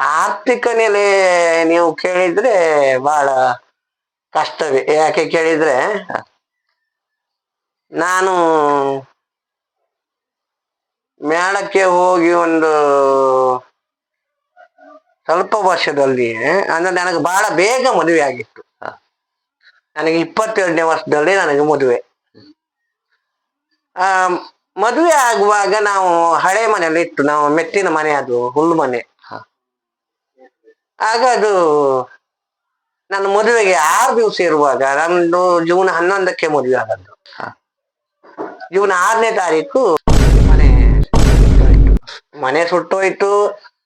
ಆರ್ಥಿಕ ನೆಲೆ ನೀವು ಕೇಳಿದ್ರೆ ಬಹಳ ಕಷ್ಟವೇ. ಯಾಕೆ ಕೇಳಿದ್ರೆ, ನಾನು ಮೇಳಕ್ಕೆ ಹೋಗಿ ಒಂದು ಸ್ವಲ್ಪ ವರ್ಷದಲ್ಲಿ, ಅಂದ್ರೆ ನನಗೆ ಬಹಳ ಬೇಗ ಮದುವೆ ಆಗಿತ್ತು. ನನಗೆ ಇಪ್ಪತ್ತೆರಡನೇ ವರ್ಷದಲ್ಲಿ ನನಗೆ ಮದುವೆ. ಆ, ಮದುವೆ ಆಗುವಾಗ ನಾವು ಹಳೆ ಮನೆಯಲ್ಲಿ ಇತ್ತು ನಾವು ಮೆತ್ತಿನ ಮನೆ ಅದು, ಹುಲ್ಲು ಮನೆ. ಆಗ ಅದು ನನ್ನ ಮದುವೆಗೆ ಆರು ದಿವಸ ಇರುವಾಗ ನಮ್ದು ಜೂನ್ ಹನ್ನೊಂದಕ್ಕೆ ಮದುವೆ ಆಗದ್ದು ಜೂನ್ ಆರನೇ ತಾರೀಕು ಮನೆ ಸುಟ್ಟೋಯ್ತು. ಮನೆ ಸುಟ್ಟೋಯ್ತು.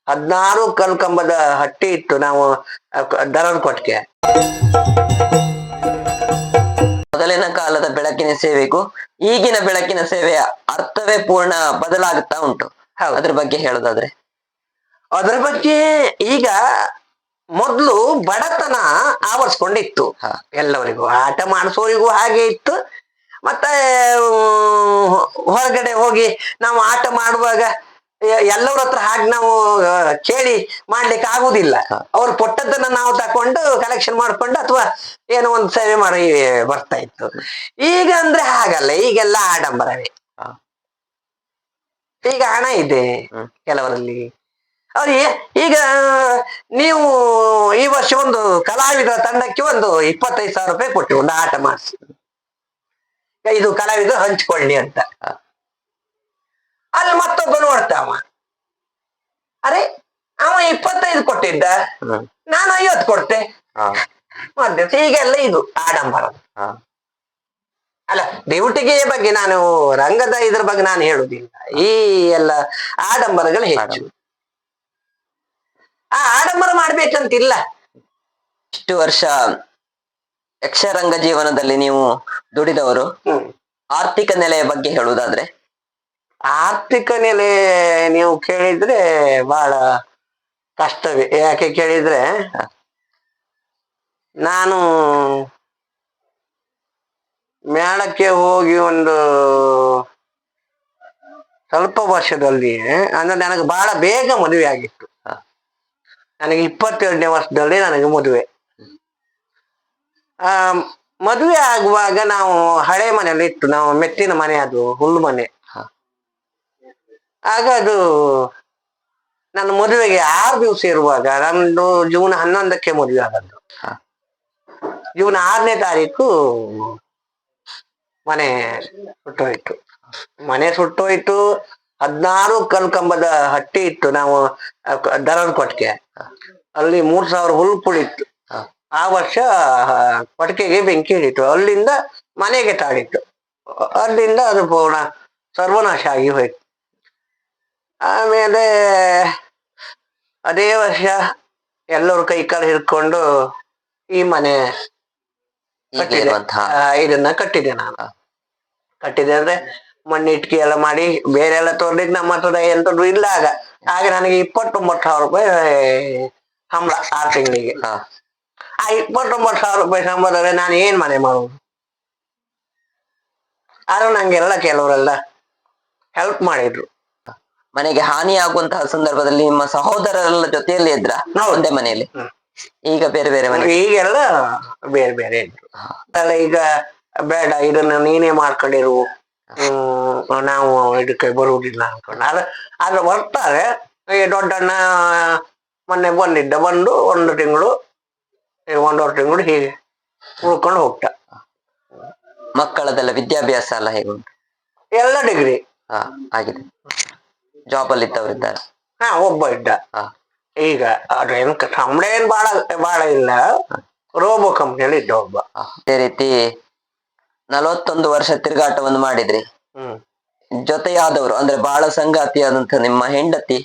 ಹದಿನಾರು ಕಲ್ಕಂಬದ ಹಟ್ಟಿ ಇತ್ತು ನಾವು ದರನ್ ಕೊಟ್ಟಿಗೆ ಮೊದಲಿನ ಕಾಲದ ಬೆಳಕಿನ ಸೇವೆಗೂ ಈಗಿನ ಬೆಳಕಿನ ಸೇವೆಯ ಅರ್ಥವೇ ಪೂರ್ಣ ಬದಲಾಗುತ್ತಾ ಉಂಟು. ಅದ್ರ ಬಗ್ಗೆ ಹೇಳೋದಾದ್ರೆ. ಅದ್ರ ಬಗ್ಗೆ ಈಗ ಮೊದ್ಲು ಬಡತನ ಆವರಿಸ್ಕೊಂಡಿತ್ತು. ಎಲ್ಲವರಿಗೂ ಆಟ ಮಾಡಿಸೋರಿಗೂ ಹಾಗೆ ಇತ್ತು. ಮತ್ತೆ ಹೊರಗಡೆ ಹೋಗಿ ನಾವು ಆಟ ಮಾಡುವಾಗ ಎಲ್ಲರತ್ರ ಎಲ್ಲರ ಹತ್ರ ಹಾಗೆ ನಾವು ಕೇಳಿ ಮಾಡ್ಲಿಕ್ಕೆ ಆಗುದಿಲ್ಲ. ಅವ್ರು ಕೊಟ್ಟದ್ದನ್ನ ನಾವು ತಕೊಂಡು ಕಲೆಕ್ಷನ್ ಮಾಡ್ಕೊಂಡು ಅಥವಾ ಏನೋ ಒಂದು ಸೇವೆ ಮಾಡಿ ಬರ್ತಾ ಇತ್ತು. ಈಗ ಅಂದ್ರೆ ಹಾಗಲ್ಲ ಈಗೆಲ್ಲ ಆಡಂಬರವೇ. ಈಗ ಹಣ ಇದೆ ಕೆಲವರಲ್ಲಿ. ಅವ್ರಿಗೆ ಈಗ ನೀವು ಈ ವರ್ಷ ಒಂದು ಕಲಾವಿದರ ತಂಡಕ್ಕೆ ಒಂದು ಇಪ್ಪತ್ತೈದು ಸಾವಿರ ರೂಪಾಯಿ ಕೊಟ್ಟು ಒಂದು ಆಟ ಮಾಡಿಸಿ. ಇದು ಕಲಾವಿದರು ಹಂಚ್ಕೊಳ್ಳಿ ಅಂತ. ಅಲ್ಲಿ ಮತ್ತೊಬ್ಬ ನೋಡ್ತಾವ ಅರೆ ಅವ ಇಪ್ಪತ್ತೈದು ಕೊಟ್ಟಿದ್ದ. ನಾನು ಐವತ್ತು ಕೊಡ್ತೆ. ಈಗೆಲ್ಲ ಮಧ್ಯ ಹೀಗೆಲ್ಲ ಇದು ಆಡಂಬರ. ಅಲ್ಲ ಡ್ಯೂಟಿಗೆ ಬಗ್ಗೆ ನಾನು ರಂಗದ ಇದ್ರ ಬಗ್ಗೆ ನಾನು ಹೇಳುದಿಲ್ಲ. ಈ ಎಲ್ಲ ಆಡಂಬರಗಳು ಹೆಚ್ಚು. ಆ ಆಡಂಬರ ಮಾಡ್ಬೇಕಂತಿಲ್ಲ. ಇಷ್ಟು ವರ್ಷ ಯಕ್ಷರಂಗ ಜೀವನದಲ್ಲಿ ನೀವು ದುಡಿದವರು. ಆರ್ಥಿಕ ನೆಲೆಯ ಬಗ್ಗೆ ಹೇಳುವುದಾದ್ರೆ? ಆರ್ಥಿಕ ನೆಲೆ ನೀವು ಕೇಳಿದ್ರೆ ಬಹಳ ಕಷ್ಟವೇ. ಯಾಕೆ ಕೇಳಿದ್ರೆ ನಾನು ಮೇಳಕ್ಕೆ ಹೋಗಿ ಒಂದು ಸ್ವಲ್ಪ ವರ್ಷದಲ್ಲಿ ಅಂದ್ರೆ ನನಗೆ ಬಹಳ ಬೇಗ ಮದುವೆ ಆಗಿತ್ತು. ನನಗೆ ಇಪ್ಪತ್ತೆರಡನೇ ವರ್ಷದಲ್ಲಿ ನನಗೆ ಮದುವೆ. ಆ ಮದುವೆ ಆಗುವಾಗ ನಾವು ಹಳೆ ಮನೆಯಲ್ಲಿ ಇತ್ತು. ನಾವು ಮೆಟ್ಟಿನ ಮನೆ ಅದು ಹುಲ್ಲು ಮನೆ. ಆಗ ಅದು ನನ್ನ ಮದುವೆಗೆ ಆರು ದಿವಸ ಇರುವಾಗ ನಂದು ಜೂನ್ ಹನ್ನೊಂದಕ್ಕೆ ಮದುವೆ ಆಗದ್ದು. ಜೂನ್ ಆರನೇ ತಾರೀಕು ಮನೆ ಸುಟ್ಟೋಯ್ತು. ಮನೆ ಸುಟ್ಟೋಯ್ತು. ಹದಿನಾರು ಕಲ್ಕಂಬದ ಹಟ್ಟಿ ಇತ್ತು ನಾವು ದರದ ಕೊಟ್ಟಿಗೆ. ಅಲ್ಲಿ ಮೂರ್ ಸಾವಿರ ಹುಲ್ ಪುಳಿತ್ತು ಹಾ. ಆ ವರ್ಷ ಕೊಟ್ಟಿಗೆಗೆ ಬೆಂಕಿ ಹಿಡಿತು ಅಲ್ಲಿಂದ ಮನೆಗೆ ತಾಳಿತ್ತು. ಅಲ್ಲಿಂದ ಅದು ಪೂರ್ಣ ಸರ್ವನಾಶ ಆಗಿ ಹೋಯ್ತು. ಆಮೇಲೆ ಅದೇ ವರ್ಷ ಎಲ್ಲರೂ ಕೈ ಕಾಲು ಹಿಡ್ಕೊಂಡು ಈ ಮನೆ ಇದನ್ನ ಕಟ್ಟಿದೆ ನಾನು. ಕಟ್ಟಿದೆ ಅಂದ್ರೆ ಮಣ್ಣು ಇಟ್ಕೆ ಎಲ್ಲ ಮಾಡಿ ಬೇರೆ ಎಲ್ಲ ತೋರ್ಲಿಕ್ಕೆ ನಮ್ಮ ಹತ್ರ ಎಂತದ್ದು ಇಲ್ಲ ಆಗ ಆಗ ನನಗೆ ಇಪ್ಪತ್ತೊಂಬತ್ತು ಸಾವಿರ ರೂಪಾಯಿ ಸಂಬಳ ಆರು ತಿಂಗಳಿಗೆ. ಆ ಇಪ್ಪತ್ತೊಂಬತ್ತು ಸಾವಿರ ರೂಪಾಯಿ ಸಂಬಳ ನಾನು ಏನ್ ಮನೆ ಮಾಡುವುದು? ಆದ್ರೂ ನಂಗೆಲ್ಲ ಕೆಲವರೆಲ್ಲ ಹೆಲ್ಪ್ ಮಾಡಿದ್ರು. ಮನೆಗೆ ಹಾನಿ ಆಗುವಂತಹ ಸಂದರ್ಭದಲ್ಲಿ ನಿಮ್ಮ ಸಹೋದರರೆಲ್ಲ ಜೊತೆಯಲ್ಲಿ ಇದ್ರ. ಒಂದೇ ಮನೆಯಲ್ಲಿ? ಈಗ ಬೇರೆ ಬೇರೆ ಮನೆ. ಈಗೆಲ್ಲ ಬೇರೆ ಬೇರೆ ಇದ್ರು. ಈಗ ಬೇಡ ಇದನ್ನ ನೀನೇ ಮಾಡ್ಕೊಂಡಿರು. ನಾವು ಇದಕ್ಕೆ ಬರುವುದಿಲ್ಲ ಅನ್ಕೊಂಡು. ಆದ್ರೆ ಆದ್ರೆ ಬರ್ತಾರೆ. ಈ ದೊಡ್ಡಣ್ಣ ಮೊನ್ನೆ ಬಂದಿದ್ದ ಬಂದು ಒಂದು ತಿಂಗಳು ಒಂದೂವರೆ ತಿಂಗಳು ಹೀಗೆ ಉಳ್ಕೊಂಡು ಹೋಗ್ತ. ಮಕ್ಕಳದೆಲ್ಲ ವಿದ್ಯಾಭ್ಯಾಸ ಎಲ್ಲ ಹೇಗುಂಟು ಎಲ್ಲ ಡಿಗ್ರಿ ಹಾ ಆಗಿದೆ. ಜಾಬ್ ಅಲ್ಲಿ ಇದ್ದವರಿದ್ದಾರೆ ಹಾ ಒಬ್ಬ ಇದ್ದ. ಈಗ ಅದೇನ್ ಏನು ಸಂಬಳ ಏನ್ ಬಾಳ ಬಾಳ ಇಲ್ಲ. ರೋಬೋ ಕಂಪ್ನಿಯಲ್ಲಿ ಇದ್ದ ಒಬ್ಬ. ಅದೇ ರೀತಿ ನಲವತ್ತೊಂದು ವರ್ಷ ತಿರುಗಾಟವನ್ನು ಮಾಡಿದ್ರಿ. ಜೊತೆಯಾದವರು ಅಂದ್ರೆ ಬಹಳ ಸಂಗಾತಿಯಾದಂತ ನಿಮ್ಮ ಹೆಂಡತಿ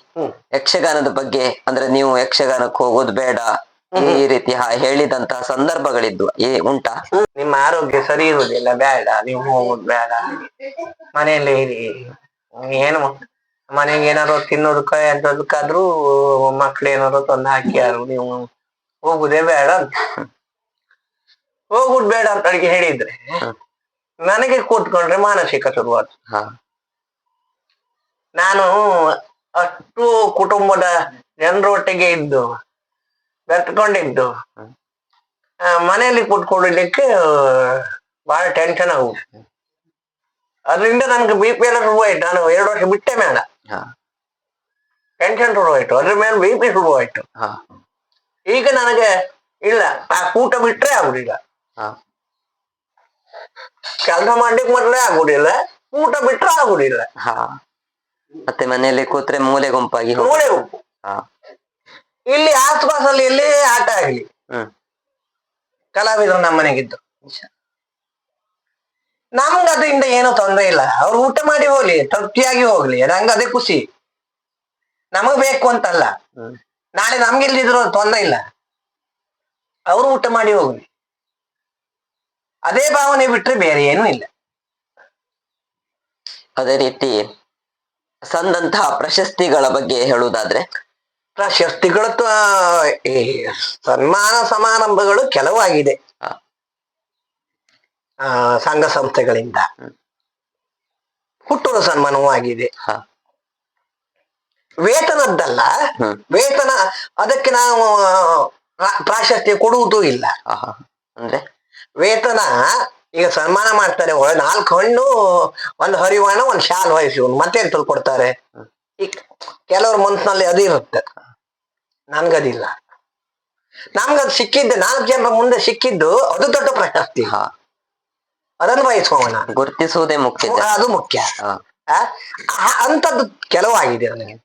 ಯಕ್ಷಗಾನದ ಬಗ್ಗೆ ಅಂದ್ರೆ ನೀವು ಯಕ್ಷಗಾನಕ್ಕೆ ಹೋಗೋದು ಬೇಡ. ಈ ರೀತಿ ಹೇಳಿದಂತಹ ಸಂದರ್ಭಗಳಿದ್ವು ಏ ಉಂಟಾ? ನಿಮ್ಮ ಆರೋಗ್ಯ ಸರಿ ಇರುವುದಿಲ್ಲ ಬೇಡ ನೀವು ಹೋಗೋದು ಬೇಡ. ಮನೆಯಲ್ಲೇ ಇರಿ. ಏನು ಮನೆಗೆ ಏನಾದ್ರು ತಿನ್ನೋದಕ್ಕ ಎಂತದಕ್ಕಾದ್ರೂ ಮಕ್ಳು ಏನಾದ್ರು ತಂದು ಹಾಕಿಯಾರು ನೀವು ಹೋಗುದೇ ಬೇಡ ಅಂತ. ಹೋಗುದು ಬೇಡ ಅಂತ ಅಡಿಗೆ ಹೇಳಿದ್ರೆ. ನನಗೆ ಕೂತ್ಕೊಂಡ್ರೆ ಮಾನಸಿಕ ಶುರುವಾತು. ನಾನು ಅಷ್ಟು ಕುಟುಂಬದ ಜನರೊಟ್ಟಿಗೆ ಇದ್ದು ಬೆತ್ಕೊಂಡಿದ್ದು ಮನೆಯಲ್ಲಿ ಕೂತ್ಕೊಳ್ಳಿಕ್ಕೆ ಬಹಳ ಟೆನ್ಷನ್ ಆಗುತ್ತೆ ಅದರಿಂದ ನನ್ಗೆ ಬಿ ಪಿ ಎಲ್ಲ ಶುರುವಾಯ್ತು. ನಾನು ಎರಡು ವರ್ಷ ಬಿಟ್ಟೆ ಮೇಡ ಟೆನ್ಷನ್ ಶುರುವಾಯ್ತು. ಅದ್ರ ಮೇಲೆ ಬಿ ಪಿ ಶುರುವಾಯ್ತು. ಈಗ ನನಗೆ ಇಲ್ಲ. ಆ ಕೂಟ ಬಿಟ್ರೆ ಆಗುದಿಲ್ಲ. ಕೆಲಸ ಮಾಡ್ಲಿಕ್ಕೆ ಮೊದಲೇ ಆಗುದಿಲ್ಲ ಊಟ ಬಿಟ್ರೆ ಆಗುದಿಲ್ಲ. ಹಾ. ಮತ್ತೆ ಮನೆಯಲ್ಲಿ ಕೂತ್ರೆ ಮೂಲೆ ಗುಂಪಾಗಿ ಹೋಗ್- ಮೂಳೆ ಉಪ್ಪು ಹಾ. ಇಲ್ಲಿ ಆಸ್ಪಾಸಲ್ಲಿ ಇಲ್ಲಿ ಆಟ ಆಗ್ಲಿ ಹ್ಮ್. ಕಲಾವಿದರು ನಮ್ಮ ಮನೆಗಿದ್ದು ನಮ್ಗೆ ಅದರಿಂದ ಏನೂ ತೊಂದರೆ ಇಲ್ಲ. ಅವ್ರು ಊಟ ಮಾಡಿ ಹೋಗ್ಲಿ ತೃಪ್ತಿಯಾಗಿ ಹೋಗ್ಲಿ ನಂಗೆ ಅದೇ ಖುಷಿ. ನಮಗ್ ಬೇಕು ಅಂತಲ್ಲ. ಹ್ಮ್. ನಾಳೆ ನಮ್ಗೆ ಇಲ್ದಿದ್ರು ತೊಂದರೆ ಇಲ್ಲ. ಅವ್ರು ಊಟ ಮಾಡಿ ಹೋಗ್ಲಿ. ಅದೇ ಭಾವನೆ ಬಿಟ್ರೆ ಬೇರೆ ಏನೂ ಇಲ್ಲ. ಅದೇ ರೀತಿ ಸಂದಂತಹ ಪ್ರಶಸ್ತಿಗಳ ಬಗ್ಗೆ ಹೇಳುವುದಾದ್ರೆ ಪ್ರಶಸ್ತಿಗಳು ಈ ಸನ್ಮಾನ ಸಮಾರಂಭಗಳು ಕೆಲವಾಗಿದೆ. ಆ, ಸಂಘ ಸಂಸ್ಥೆಗಳಿಂದ. ಹುಟ್ಟುವ ಹುಟ್ಟೂರು ಸನ್ಮಾನವೂ ಆಗಿದೆ. ವೇತನದ್ದಲ್ಲ. ವೇತನ ಅದಕ್ಕೆ ನಾವು ಪ್ರಾ- ಪ್ರಾಶಸ್ತ್ಯ ಕೊಡುವುದೂ ಇಲ್ಲ. ಅಂದ್ರೆ? ವೇತನ. ಈಗ ಸನ್ಮಾನ ಮಾಡ್ತಾರೆ ನಾಲ್ಕು ಹಣ್ಣು ಒಂದು ಹರಿವಾಣ ಒಂದು ಶಾಲ್ ವಹಿಸಿ ಒಂದು ಮತ್ತೆ ಎಂತಲ್ಲಿ ಕೊಡ್ತಾರೆ. ಈ ಕೆಲವ್ರ ಮನ್ಸಿನಲ್ಲಿ ಅದು ಇರುತ್ತೆ. ನನ್ಗದಿಲ್ಲ. ನಮ್ಗದು ಸಿಕ್ಕಿದ್ದು ನಾಲ್ಕು ಜನ ಮುಂದೆ ಸಿಕ್ಕಿದ್ದು ಅದು ದೊಡ್ಡ ಪ್ರಶಸ್ತಿ. ಅದನ್ನು ವಹಿಸ್ಕೋಣ ಗುರುತಿಸುವುದೇ ಮುಖ್ಯ ಅದು ಮುಖ್ಯ. ಅಂತದ್ದು ಕೆಲವು ಆಗಿದೆ ನನಗೆ.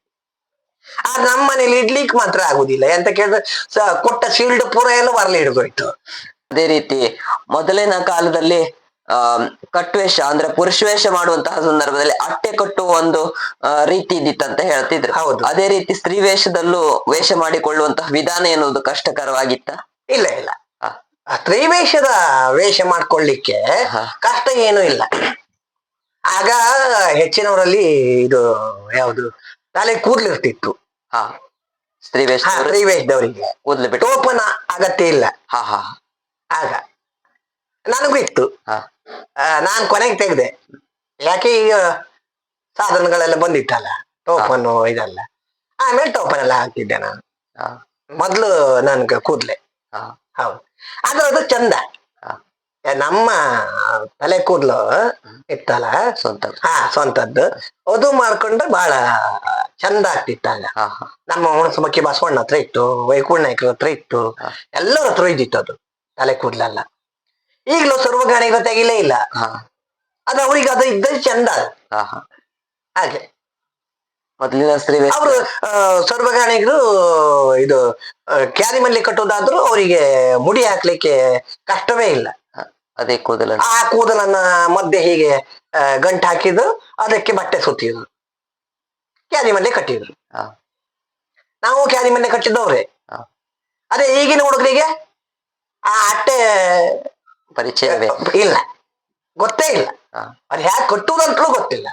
ಆ ನಮ್ಮ ಮನೇಲಿ ಇಡ್ಲಿಕ್ಕೆ ಮಾತ್ರ ಆಗುದಿಲ್ಲ. ಎಂತ ಕೇಳಿದ್ರೆ ಕೊಟ್ಟ ಶೀಲ್ಡ್ ಪೂರ ಎಲ್ಲ ಬರಲಿ ಹಿಡಿದೋಯ್ತು. ಅದೇ ರೀತಿ ಮೊದಲಿನ ಕಾಲದಲ್ಲಿ ಆ ಕಟ್ವೇಷ ಅಂದ್ರೆ ಪುರುಷವೇಷ ಮಾಡುವಂತಹ ಸಂದರ್ಭದಲ್ಲಿ ಅಟ್ಟೆ ಕಟ್ಟುವ ಒಂದು ರೀತಿ ಇದ್ದಿತ್ತಂತ ಹೇಳ್ತಿದ್ರು. ಹೌದು. ಅದೇ ರೀತಿ ಸ್ತ್ರೀ ವೇಷದಲ್ಲೂ ವೇಷ ಮಾಡಿಕೊಳ್ಳುವಂತಹ ವಿಧಾನ ಎನ್ನುವುದು ಕಷ್ಟಕರವಾಗಿತ್ತ? ಇಲ್ಲ ಇಲ್ಲ. ಸ್ತ್ರೀ ವೇಷದ ವೇಷ ಮಾಡ್ಕೊಳ್ಳಿಕ್ಕೆ. ಕಷ್ಟ ಏನು ಇಲ್ಲ. ಆಗ ಹೆಚ್ಚಿನವರಲ್ಲಿ ಇದು ಯಾವುದು ತಲೆ ಕೂದ್ಲಿರ್ತಿತ್ತು. ಹಾ. ಸ್ತ್ರೀ ವೇಷ ಸ್ತ್ರೀ ವೇಷದವರಿಗೆ. ಕೂದ್ಲು ಬಿಟ್ಟು. ಟೋಪನ ಅಗತ್ಯ ಇಲ್ಲ. ಹಾ ಹಾ. ಆಗ ನನಗೂ ಇತ್ತು. ನಾನು ಆ, ನಾನ್ ಕೊನೆಗೆ ತೆಗ್ದೆ. ಯಾಕೆ ಈಗ ಸಾಧನಗಳೆಲ್ಲ ಬಂದಿತ್ತಲ್ಲ ಟೋಪನ್ನು ಇದೆಲ್ಲ. ಆಮೇಲೆ ಟೋಪನ್ ಎಲ್ಲ ಹಾಕಿದ್ದೆ ನಾನು. ಮೊದಲು ನನ್ಗೆ ಕೂದ್ಲೆ. ಹೌದು. ಅದ್ರದ್ದು ಅದು ಚಂದ ನಮ್ಮ ತಲೆ ಕೂದಲು ಇತ್ತಲ್ಲ? ಸ್ವಂತ ಹಾ ಸ್ವಂತದ್ದು. ಅದು ಮಾಡ್ಕೊಂಡ್ರೆ ಬಹಳ ಚಂದ ಆಗ್ತಿತ್ತಾಗ ನಮ್ಮ ಹುಣಸಮಕ್ಕಿ ಬಸವಣ್ಣ ಹತ್ರ ಇತ್ತು ನಾಯ್ಕರ ಹತ್ರ ಇತ್ತು. ಎಲ್ಲರ ಹತ್ರ ಇದ್ದಿತ್ತು ಅದು. ತಲೆ ಕೂಡ್ಲಲ್ಲ. ಈಗಲೂ ಸರ್ವಗಾಣಿಗ ತೆಗಿಲೇ ಇಲ್ಲ. ಅದು ಅವ್ರಿಗೆ ಅದು ಇದ್ದ ಚಂದ ಹಾಗೆ. ಮೊದಲಿನ ಸ್ತ್ರೀ ಅವರು ಸರ್ವಗಾಣಿಗರು ಇದು ಕ್ಯಾರಿ ಮಲ್ಲಿ ಕಟ್ಟೋದಾದ್ರೂ ಅವರಿಗೆ ಮುಡಿ ಹಾಕ್ಲಿಕ್ಕೆ ಕಷ್ಟವೇ ಇಲ್ಲ. ಅದೇ ಕೂದಲ ಆ ಕೂದಲನ್ನ ಮಧ್ಯೆ ಹೀಗೆ ಗಂಟು ಹಾಕಿದ್ರು ಅದಕ್ಕೆ ಬಟ್ಟೆ ಸುತ್ತಿದ್ರು. ಕ್ಯಾರಿ ಮಲ್ಲಿ ಕಟ್ಟಿದ್ರು. ನಾವು ಕ್ಯಾರಿ ಮಲ್ಲಿ ಕಟ್ಟಿದ್ದವ್ರೆ. ಅದೇ ಈಗಿನ ಹುಡುಗರಿಗೆ ಆ ಅಟ್ಟೆ ಪರಿಚಯವೇ? ಇಲ್ಲ. ಗೊತ್ತೇ ಇಲ್ಲ. ಅದು ಹ್ಯಾಕ್ ಕಟ್ಟುವುದಂತಲೂ ಗೊತ್ತಿಲ್ಲ.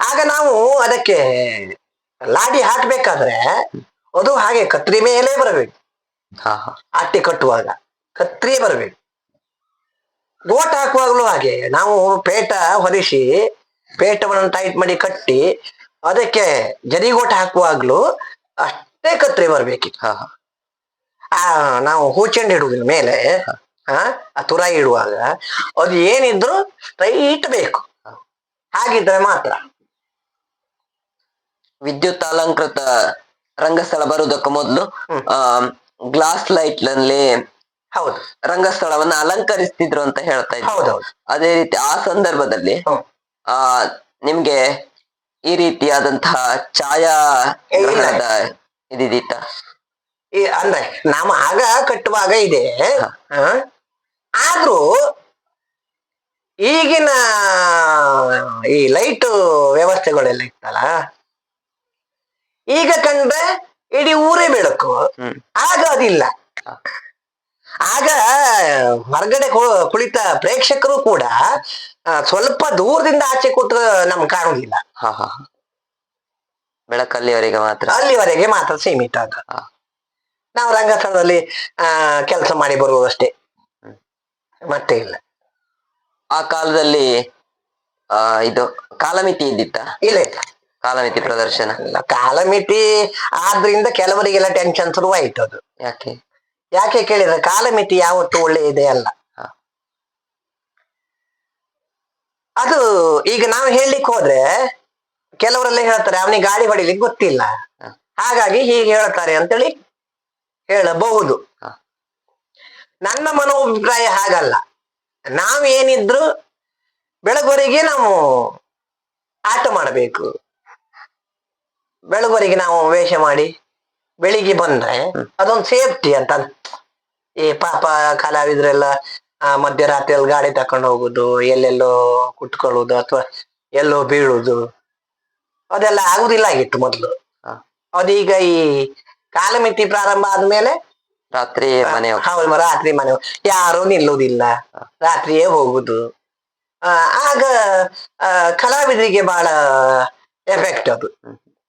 ಆಗ ನಾವು ಅದಕ್ಕೆ ಲಾಡಿ ಹಾಕ್ಬೇಕಾದ್ರೆ ಅದು ಹಾಗೆ ಕತ್ರಿ ಮೇಲೆ ಬರಬೇಕು. ಅಟ್ಟೆ ಕಟ್ಟುವಾಗ ಕತ್ರಿ ಬರಬೇಕು. ಗೋಟ್ ಹಾಕುವಾಗಲೂ ಹಾಗೆ ನಾವು ಪೇಟ ಹೊರಿಸಿ ಪೇಟವನ್ನು ಟೈಟ್ ಮಾಡಿ ಕಟ್ಟಿ ಅದಕ್ಕೆ ಜರಿಗೋಟ ಹಾಕುವಾಗ್ಲೂ ಅಷ್ಟೇ ಕತ್ರಿ ಬರ್ಬೇಕಿತ್ತು. ಆ ನಾವು ಹೂಚೆಂಡು ಇಡುವುದ್ರ ಮೇಲೆ ಆ ಆ ತುರಾಯಿ ಇಡುವಾಗ ಅದು ಏನಿದ್ರು ಸ್ಟ್ರೈಟ್ ಬೇಕು ಹಾಗಿದ್ರೆ ಮಾತ್ರ. ವಿದ್ಯುತ್ ಅಲಂಕೃತ ರಂಗಸ್ಥಳ ಬರುವುದಕ್ಕೂ ಮೊದಲು ಆ ಗ್ಲಾಸ್ ಲೈಟ್ನಲ್ಲಿ ಹೌದು. ರಂಗಸ್ಥಳವನ್ನ ಅಲಂಕರಿಸ್ತಿದ್ರು ಅಂತ ಹೇಳ್ತಾ ಇದ್ರು ಅದೇ ರೀತಿ ಆ ಸಂದರ್ಭದಲ್ಲಿ ಆ ನಿಮ್ಗೆ ಈ ರೀತಿಯಾದಂತಹ ಛಾಯಾ ಇದಿತ್ತ ಈ ಅಂದ್ರೆ ನಾವು ಆಗ ಕಟ್ಟುವಾಗ ಇದೆ. ಆದ್ರೂ ಈಗಿನ ಈ ಲೈಟ್ ವ್ಯವಸ್ಥೆಗಳೆಲ್ಲ ಇತ್ತಲ್ಲ ಈಗ ಕಂಡ್ರೆ ಇಡೀ ಊರೇ ಬೆಳಕು ಆಗ ಅದಿಲ್ಲ ಆಗ ಹೊರಗಡೆ ಕುಳಿತ ಪ್ರೇಕ್ಷಕರು ಕೂಡ ಸ್ವಲ್ಪ ದೂರದಿಂದ ಆಚೆ ಕೂತ್ರೆ ನಮ್ಗೆ ಕಾಣುವುದಿಲ್ಲ ಹಾ ಹಾ ಹಾ. ಬೆಳಕಲ್ಲಿವರೆಗೆ ಮಾತ್ರ ಅಲ್ಲಿವರೆಗೆ ಮಾತ್ರ ಸೀಮಿತ ಅದು ಹಾ. ನಾವು ರಂಗಸ್ಥಳದಲ್ಲಿ ಆ ಕೆಲಸ ಮಾಡಿ ಬರುವುದಷ್ಟೇ. ಮತ್ತೆ ಇಲ್ಲ. ಆ ಕಾಲದಲ್ಲಿ ಆ ಇದು ಕಾಲಮಿತಿ ಇದ್ದಿತ್ತ? ಇಲ್ಲ ಇಲ್ಲ. ಕಾಲಮಿತಿ ಪ್ರದರ್ಶನ? ಇಲ್ಲ ಕಾಲಮಿತಿ ಆದ್ರಿಂದ ಕೆಲವರಿಗೆಲ್ಲ ಟೆನ್ಷನ್ ಶುರುವಾಯಿತು ಅದು. ಯಾಕೆ? ಯಾಕೆ ಕೇಳಿದ್ರೆ ಕಾಲಮಿತಿ ಯಾವತ್ತು ಒಳ್ಳೆ ಇದೆ ಅಲ್ಲ ಅದು ಈಗ ನಾವು ಹೇಳಲಿಕ್ಕೆ ಹೋದ್ರೆ ಕೆಲವರೆಲ್ಲ ಹೇಳ್ತಾರೆ ಅವನಿಗೆ ಗಾಡಿ ಹೊಡಿಲಿಕ್ಕೆ ಗೊತ್ತಿಲ್ಲ. ಹಾಗಾಗಿ ಹೀಗೆ ಹೇಳ್ತಾರೆ ಅಂತೇಳಿ ಹೇಳಬಹುದು. ನನ್ನ ಮನೋಭಿಪ್ರಾಯ ಹಾಗಲ್ಲ. ನಾವೇನಿದ್ರು ಬೆಳಗುವರೆಗೆ ನಾವು ಆಟ ಮಾಡಬೇಕು. ಬೆಳಗುವರೆಗೆ ನಾವು ವೇಷ ಮಾಡಿ ಬೆಳಿಗ್ಗೆ ಬಂದ್ರೆ ಅದೊಂದು ಸೇಫ್ಟಿ ಅಂತ ಈ ಪಾಪ ಕಲಾವಿದ್ರೆಲ್ಲ ಮಧ್ಯರಾತ್ರಿಯಲ್ಲಿ ಗಾಡಿ ತಕೊಂಡು ಹೋಗುದು ಎಲ್ಲೆಲ್ಲೋ ಕುಟ್ಕೊಳ್ಳುವುದು ಅಥವಾ ಎಲ್ಲೋ ಬೀಳುದು. ಅದೆಲ್ಲ ಆಗುದಿಲ್ಲ ಆಗಿತ್ತು ಮೊದ್ಲು. ಅದೀಗ ಈ ಕಾಲಮಿತಿ ಪ್ರಾರಂಭ ಆದ್ಮೇಲೆ ರಾತ್ರಿ ಮನೆ ಹೋಗ್- ಹೌದು ರಾತ್ರಿ ಮನೆ ಯಾರು ನಿಲ್ಲುವುದಿಲ್ಲ. ರಾತ್ರಿಯೇ ಹೋಗುದು. ಆ, ಆಗ ಆ, ಕಲಾವಿದರಿಗೆ ಬಹಳ ಎಫೆಕ್ಟ್ ಅದು.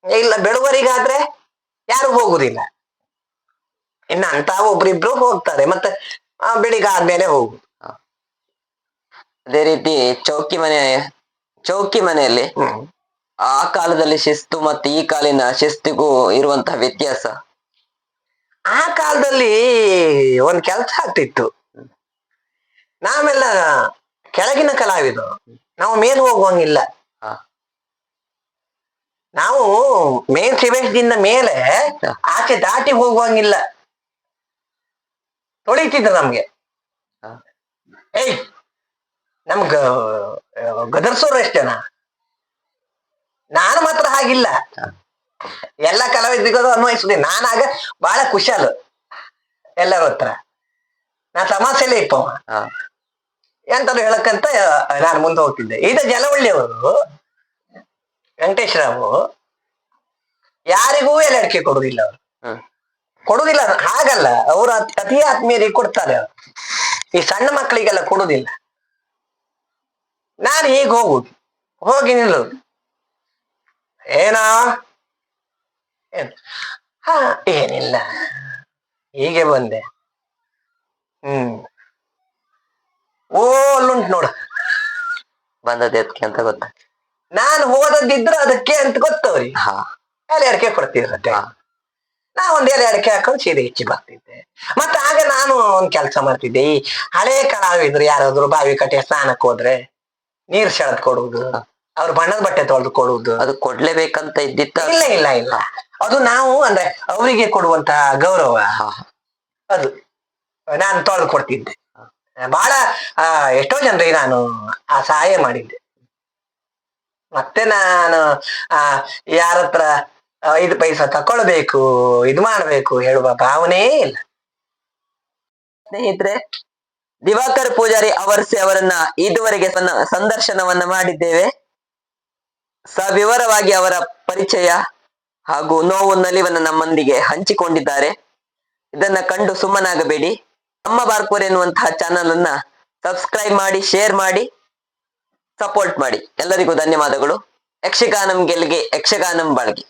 ಇಲ್ಲ ಬೆಳುವರಿಗಾದ್ರೆ ಯಾರು ಹೋಗುದಿಲ್ಲ. ಇನ್ನು ಅಂತ ಒಬ್ರಿಬ್ರು ಹೋಗ್ತಾರೆ. ಮತ್ತೆ ಆ, ಬೆಳಿಗ್ಗೆ ಆದ್ಮೇಲೆ ಹೋಗು ಅದೇ ರೀತಿ ಚೌಕಿ ಮನೆ ಚೌಕಿ ಮನೆಯಲ್ಲಿ ಹ್ಮ್. ಆ ಕಾಲದಲ್ಲಿ ಶಿಸ್ತು ಮತ್ತೆ ಈ ಕಾಲಿನ ಶಿಸ್ತಿಗೂ ಇರುವಂತಹ ವ್ಯತ್ಯಾಸ ಆ ಕಾಲದಲ್ಲಿ ಒಂದ್ ಕೆಲಸ ಆಗ್ತಿತ್ತು. ನಾವೆಲ್ಲ ಕೆಳಗಿನ ಕಲಾವಿದರು. ನಾವು ಮೇಲ್ ಹೋಗುವಂಗಿಲ್ಲ. ನಾವು ಮೇನ್ ಸಿವೇಶದಿಂದ ಮೇಲೆ. ಆಚೆ ದಾಟಿ ಹೋಗುವಂಗಿಲ್ಲ. ತೊಳಿತಿದ್ರು ನಮ್ಗೆ. ಏಯ್ ನಮ್ಗ ಗದರ್ಸೋರು ಎಷ್ಟು ಜನ ನಾನು ಮಾತ್ರ ಹಾಗಿಲ್ಲ. ಎಲ್ಲ ಕಲಾವಿದರಿಗೂ ಅದು ಅನ್ವಯಿಸುತ್ತೆ ನಾನಾಗ ಬಹಳ ಖುಷಾಲು ಎಲ್ಲರ ಹತ್ರ. ನಾ ತಮಾಷೆಲೆ ಇಪ್ಪ. ಎಂತದು ಹೇಳಕ್ಕಂತ ನಾನು ಮುಂದೆ ಹೋಗ್ತಿದ್ದೆ. ಈಗ ಜಲವಳ್ಳಿಯವರು ವೆಂಕಟೇಶ್ ರಾವು ಯಾರಿಗೂ ಎಲೆ ಅಡಿಕೆ ಕೊಡುದಿಲ್ಲ ಅವರು. ಕೊಡುದಿಲ್ಲ ಹಾಗಲ್ಲ ಅವರು ಅತಿ ಆತ್ಮೀಯರಿಗೆ ಕೊಡ್ತಾರೆ ಅವ್ರು. ಈ ಸಣ್ಣ ಮಕ್ಕಳಿಗೆಲ್ಲ ಕೊಡುದಿಲ್ಲ. ನಾನು ಹೀಗೆ ಹೋಗುದು. ಹೋಗಿ ನಿಲ್ಲುದು. ಏನ್? ಹಾ ಏನಿಲ್ಲ. ಹೀಗೆ ಬಂದೆ. ಹ್ಮ್. ಓ ಅಲ್ಲುಂಟು ನೋಡು. ಬಂದದ್ದು ಎದಕ್ಕೆ ಅಂತ ಗೊತ್ತ? ನಾನು ಹೋದದ್ದಿದ್ರೆ ಅದಕ್ಕೆ ಅಂತ ಗೊತ್ತವ್ರಿ. ಹಾ. ಎಲೆ ಅಡಿಕೆ ಕೊಡ್ತಿದ್ರತ್ತೆ. ನಾ ಒಂದ್ ಎಲೆ ಅಡಿಕೆ ಹಾಕೊಂಡು ಸೀರೆ ಹೆಚ್ಚಿ ಬರ್ತಿದ್ದೆ. ಮತ್ತೆ ಆಗ ನಾನು ಒಂದ್ ಕೆಲಸ ಮಾಡ್ತಿದ್ದೆ. ಈ ಹಳೆ ಕಲಾವಿದ್ರು ಯಾರಾದ್ರು ಬಾವಿ ಕಟ್ಟೆ ಸ್ನಾನಕ್ಕೆ ಹೋದ್ರೆ ನೀರ್ ಸೆಳೆದ್ ಕೊಡುವುದು. ಅವ್ರ ಬಣ್ಣದ ಬಟ್ಟೆ ತೊಳೆದು ಕೊಡುವುದು. ಅದು ಕೊಡ್ಲೇಬೇಕಂತ ಇದ್ದಿತ್ತ ಇಲ್ಲ ಇಲ್ಲ ಇಲ್ಲ. ಅದು ನಾವು ಅಂದ್ರೆ ಅವರಿಗೆ ಕೊಡುವಂತಹ ಗೌರವ. ಅದು. ನಾನು ತೊಳೆದು ಕೊಡ್ತಿದ್ದೆ. ಬಹಳ ಆ, ಎಷ್ಟೋ ಜನರಿಗೆ ನಾನು ಆ ಸಹಾಯ ಮಾಡಿದ್ದೆ. ಮತ್ತೆ ನಾನು ಆ ಯಾರ ಹತ್ರ ಐದು ಪೈಸಾ ತಕೊಳ್ಬೇಕು ಇದು ಮಾಡಬೇಕು ಹೇಳುವ ಭಾವನೆ ಇಲ್ಲ. ಸ್ನೇಹಿತರೆ ದಿವಾಕರ್ ಪೂಜಾರಿ ಅವರ್ಸಿ ಅವರನ್ನ ಇದುವರೆಗೆ ಸಂದರ್ಶನವನ್ನ ಮಾಡಿದ್ದೇವೆ. ಸವಿವರವಾಗಿ ಅವರ ಪರಿಚಯ ಹಾಗೂ ನೋವು ನಲಿವನ್ನು ನಮ್ಮೊಂದಿಗೆ ಹಂಚಿಕೊಂಡಿದ್ದಾರೆ. ಇದನ್ನ ಕಂಡು ಸುಮ್ಮನಾಗಬೇಡಿ. ನಮ್ಮ ಬಾರ್ಕೋರ್ ಎನ್ನುವಂತಹ ಚಾನಲ್ ಅನ್ನ ಸಬ್ಸ್ಕ್ರೈಬ್ ಮಾಡಿ ಶೇರ್ ಮಾಡಿ ಸಪೋರ್ಟ್ ಮಾಡಿ. ಎಲ್ಲರಿಗೂ ಧನ್ಯವಾದಗಳು. ಯಕ್ಷಗಾನಂ ಗೆಲ್ಗೆ ಯಕ್ಷಗಾನಂ ಬಾಳ್ಗೆ.